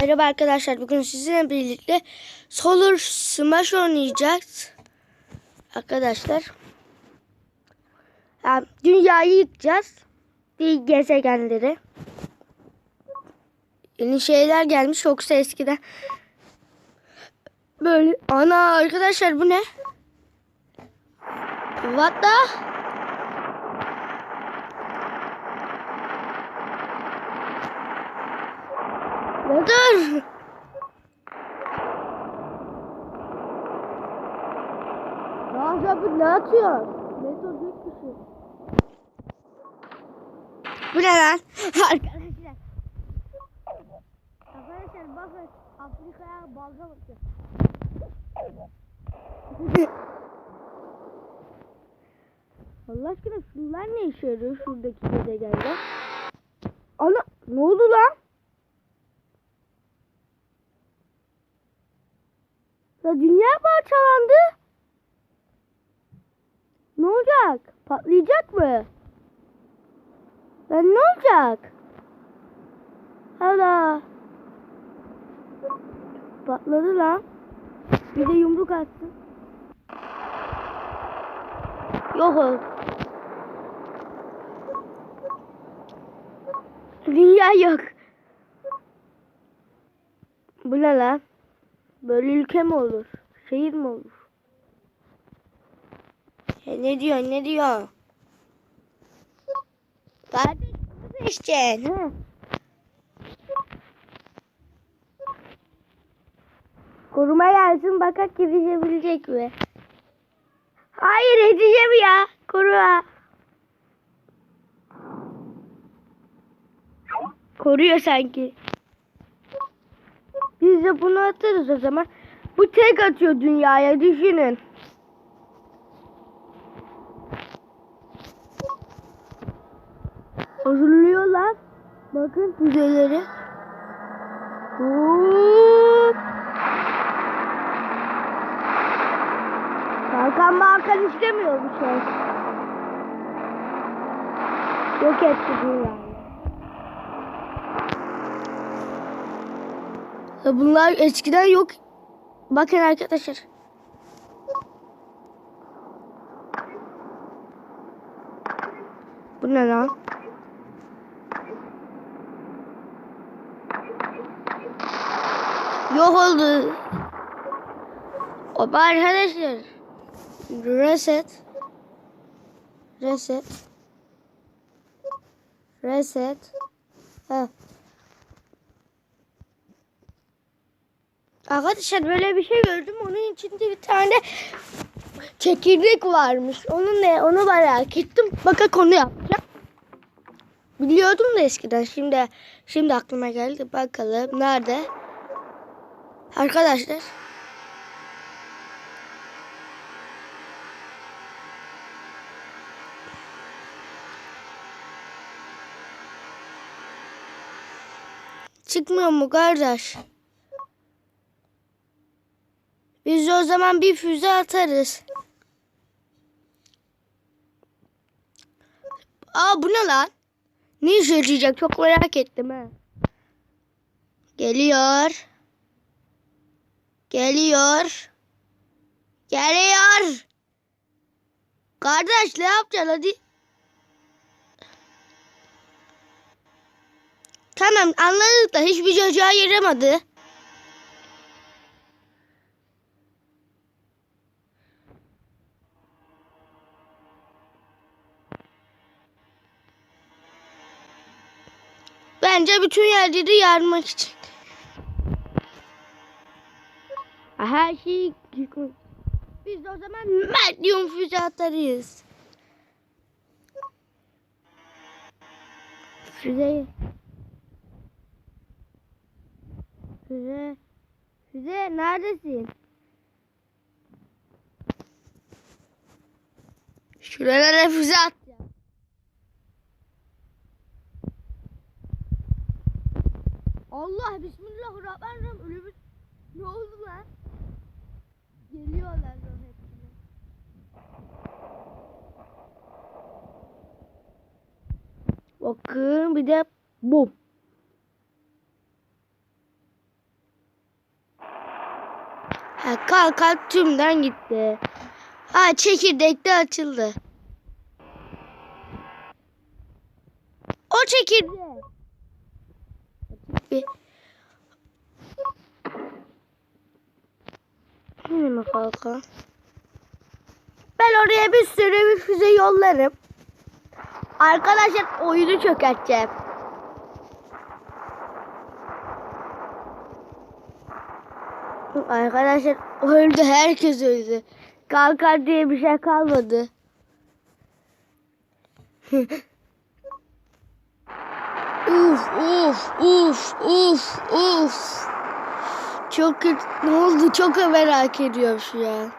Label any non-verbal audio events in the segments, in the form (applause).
Merhaba arkadaşlar. Bugün sizinle birlikte Solar Smash oynayacağız. Arkadaşlar. Yani dünyayı yıkacağız. Değil gezegenleri. Yeni şeyler gelmiş. Yoksa eskiden böyle ana arkadaşlar bu ne? What the? Dur? Ya bu ne atıyor? Dur büyük bir şey. Bu ne lan? Arkadaşlar. Arkadaşlar bakın Afrika'ya balga bakıyor. Allah aşkına şunlar ne işe yarıyor şuradaki gezegenler? Ana ne oldu lan? Ya dünya parçalandı. Ne olacak? Patlayacak mı? Lan ne olacak? Hala. Patladı lan. Bir de yumruk attı. Yok. Dünya yok. Bu ne lan? Böyle ülke mi olur? Şehir mi olur? Ya ne diyor ne diyor? Kardeş bunu seçeceksin. ha? Koruma gelsin bakak girişebilecek mi? Hayır edeceğim ya. Koruma. Koruyor sanki. De bunu atarız o zaman. Bu tek atıyor dünyaya düşünün. Hazırlıyorlar. Bakın füzeleri. Hop. Hakan Hakan istemiyor bu şey. Yok etti dünyayı. Ya Bunlar eskiden yok. Bakın arkadaşlar. Bu ne lan? Yok oldu. O arkadaşlar. Reset. Reset. Reset. Ha. Arkadaşlar böyle bir şey gördüm. Onun içinde bir tane çekirdek varmış. Onun ne? Onu merak ettim. Bakın konu yapacağım. Biliyordum da eskiden. Şimdi şimdi aklıma geldi. Bakalım nerede? Arkadaşlar. Çıkmıyor mu kardeş? Biz o zaman bir füze atarız. Aa bu ne lan? Ne işe yarayacak çok merak ettim ha. Geliyor. Geliyor. Geliyor. Kardeş ne yapacaksın hadi. Tamam anladık da hiçbir çocuğa yaramadı. Bence bütün yerleri yarmak için. Her şey biz o zaman medyum füze atarız. Füze. Füze. Füze neredesin? Şuralara füze atacağım. Allah bismillahirrahmanirrahim bir ne oldu lan? Geliyorlar lan hepsine. Bakın bir de bu. Ha, kalkan tümden gitti. Ha çekirdek de açıldı. O çekirdek. Yine mi kalkan? Ben oraya bir sürü bir füze yollarım. Arkadaşlar oyunu çökerteceğim. Arkadaşlar öldü herkes öldü. Kalkan diye bir şey kalmadı. (laughs) uf uf uf uf uf. Çok kötü. Ne oldu? Çok merak ediyorum şu an.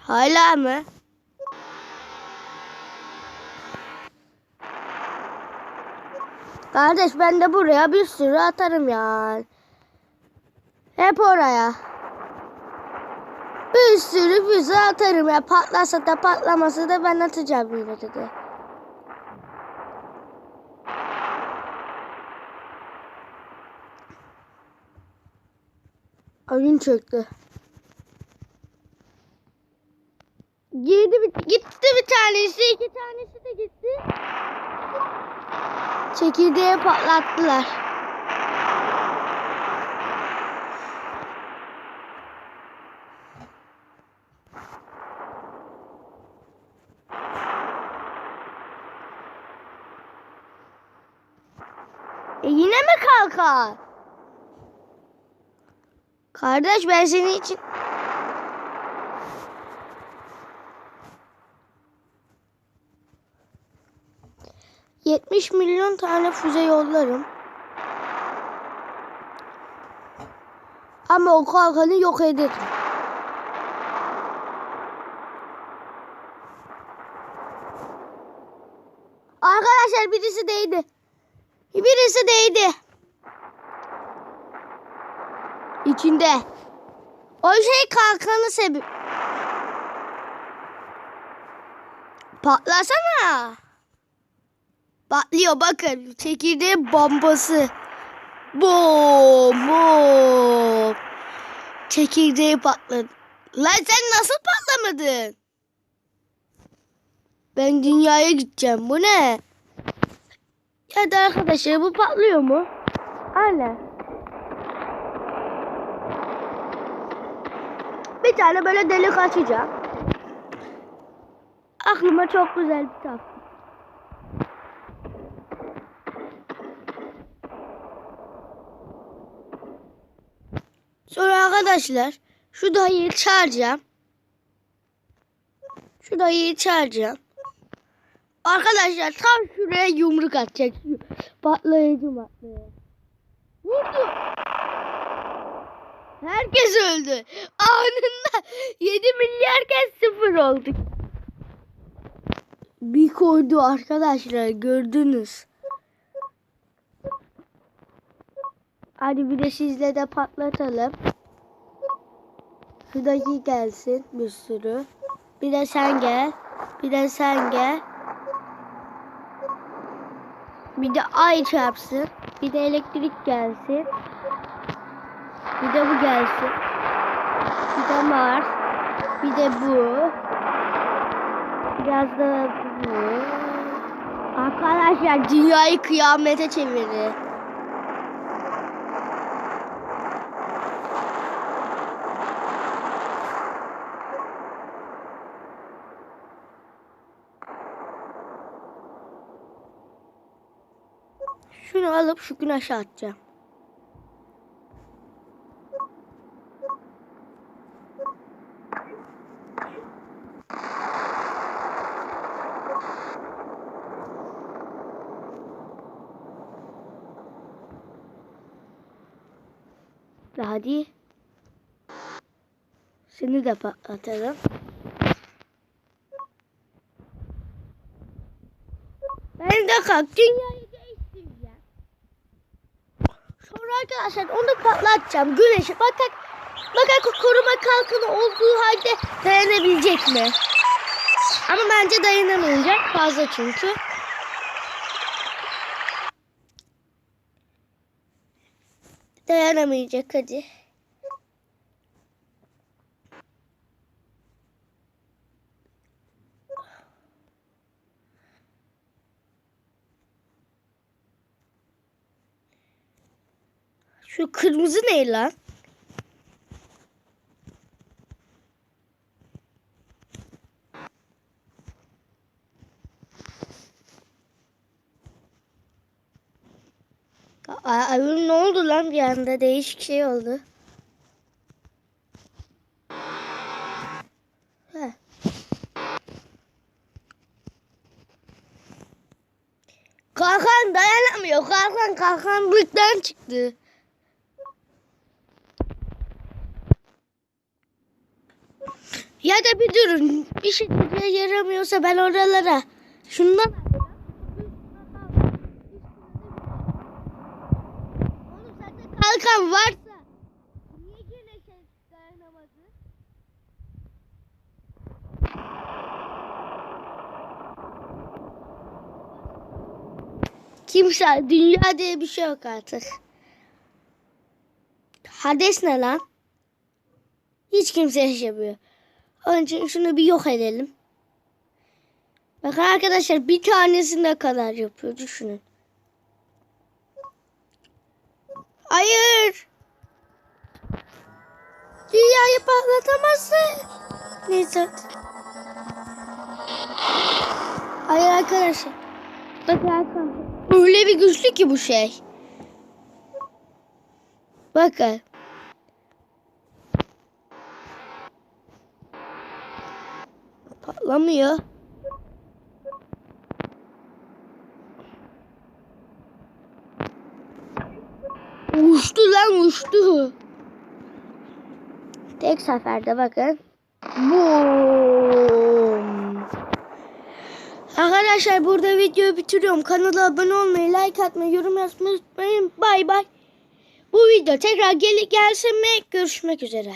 Hala mı? Kardeş ben de buraya bir sürü atarım yani. Hep oraya. Bir sürü füze atarım ya. Patlasa da patlamasa da ben atacağım yine dedi. Oyun çöktü. Girdi bir, gitti bir tanesi, iki tanesi de gitti. Çekirdeği patlattılar. E yine mi kalkar? Kardeş ben senin için... Yetmiş milyon tane füze yollarım. Ama o kalkanı yok ederim. Arkadaşlar birisi değdi. Birisi değdi. İçinde. O şey kalkanı sebep. Patlasana. Patlıyor bakın. Çekirdeğin bombası. Bom bom. Çekirdeği patladı. Lan sen nasıl patlamadın? Ben dünyaya gideceğim. Bu ne? Ya da arkadaşlar bu patlıyor mu? Aynen. Bir tane böyle delik açacağım. Aklıma çok güzel bir taktik. Sonra arkadaşlar şu dayıyı çağıracağım. Şu dayıyı çağıracağım. Arkadaşlar tam şuraya yumruk atacak. Patlayıcı patlayıcı. Vurdu. Herkes öldü. Anında 7 milyar kez sıfır olduk. Bir koydu arkadaşlar gördünüz. Hadi bir de sizle de patlatalım. Şuradaki gelsin bir sürü. Bir de sen gel. Bir de sen gel. Bir de ay çarpsın. Bir de elektrik gelsin. Bir de bu gelsin. Bir de Mars. Bir de bu. Biraz da bu. Arkadaşlar dünyayı kıyamete çevirir. Şunu alıp şu gün aşağı atacağım. Ve hadi. Seni de patlatalım. Ben de kalk dünyayı değiştireceğim. Sonra arkadaşlar onu patlatacağım. Güneşe bakak bakak koruma kalkanı olduğu halde dayanabilecek mi? Ama bence dayanamayacak fazla çünkü. Dayanamayacak hadi. Şu kırmızı ne lan? Ayun ne oldu lan bir anda? Değişik şey oldu. Heh. Kalkan dayanamıyor. Kalkan kalkanlıktan çıktı. Ya da bir durun. Bir şekilde yaramıyorsa ben oralara. Şundan kalkan varsa niye gene şey dayanamadı? Kimse, dünya diye bir şey yok artık. Hades ne lan? Hiç kimse yaşamıyor. Onun için şunu bir yok edelim. Bakın arkadaşlar bir tanesi ne kadar yapıyor düşünün. Hayır. Dünyayı patlatamazsın. Neyse. Hayır arkadaşlar. Bakın arkadaşlar. Öyle bir güçlü ki bu şey. Bakın. Patlamıyor. Uçtu lan uçtu. Tek seferde bakın. Boom. Arkadaşlar burada videoyu bitiriyorum. Kanala abone olmayı, like atmayı, yorum yazmayı unutmayın. Bay bay. Bu video tekrar gel gelsin mi? Görüşmek üzere.